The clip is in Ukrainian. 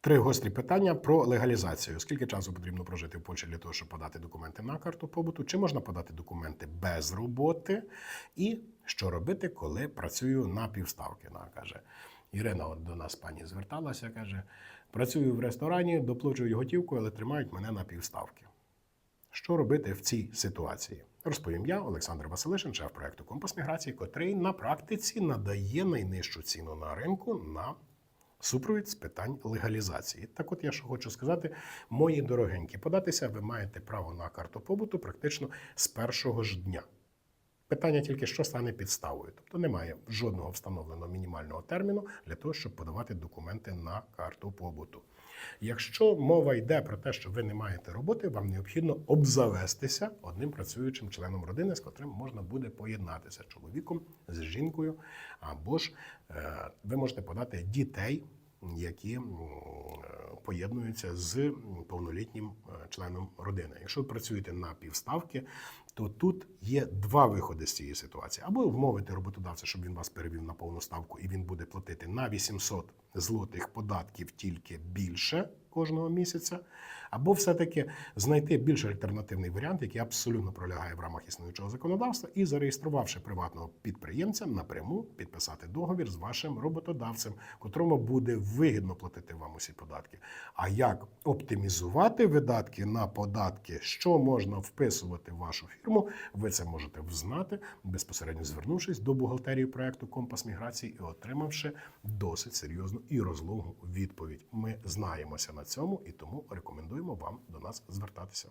Три гострі питання про легалізацію. Скільки часу потрібно прожити в Польщі для того, щоб подати документи на карту побуту? Чи можна подати документи без роботи? І що робити, коли працюю на півставки? Вона каже. Ірина от до нас пані зверталася, каже: працюю в ресторані, доплачую готівку, але тримають мене на півставки. Що робити в цій ситуації? Розповім я, Олександр Василишин, шеф проекту Компас міграції, котрий на практиці надає найнижчу ціну на ринку на супровід з питань легалізації. Так от я що хочу сказати, мої дорогенькі, податися ви маєте право на карту побуту практично з першого ж дня. Питання тільки, що стане підставою. Тобто немає жодного встановленого мінімального терміну для того, щоб подавати документи на карту побуту. Якщо мова йде про те, що ви не маєте роботи, вам необхідно обзавестися одним працюючим членом родини, з котрим можна буде поєднатися чоловіком з жінкою, або ж е, ви можете подати дітей, які поєднуються з повнолітнім е, членом родини. Якщо ви працюєте на півставки, то тут є два виходи з цієї ситуації: або вмовити роботодавця, щоб він вас перевів на повну ставку, і він буде платити на 800 злотих податків тільки більше кожного місяця, або все-таки знайти більш альтернативний варіант, який абсолютно пролягає в рамах існуючого законодавства, і зареєструвавши приватного підприємця, напряму підписати договір з вашим роботодавцем, котрому буде вигідно платити вам усі податки. А як оптимізувати видатки на податки, що можна вписувати в вашу фірму, ви це можете взнати, безпосередньо звернувшись до бухгалтерії проекту Компас міграції і отримавши досить серйозну і розлогу відповідь. Ми знаємося на цьому і тому рекомендуємо вам до нас звертатися.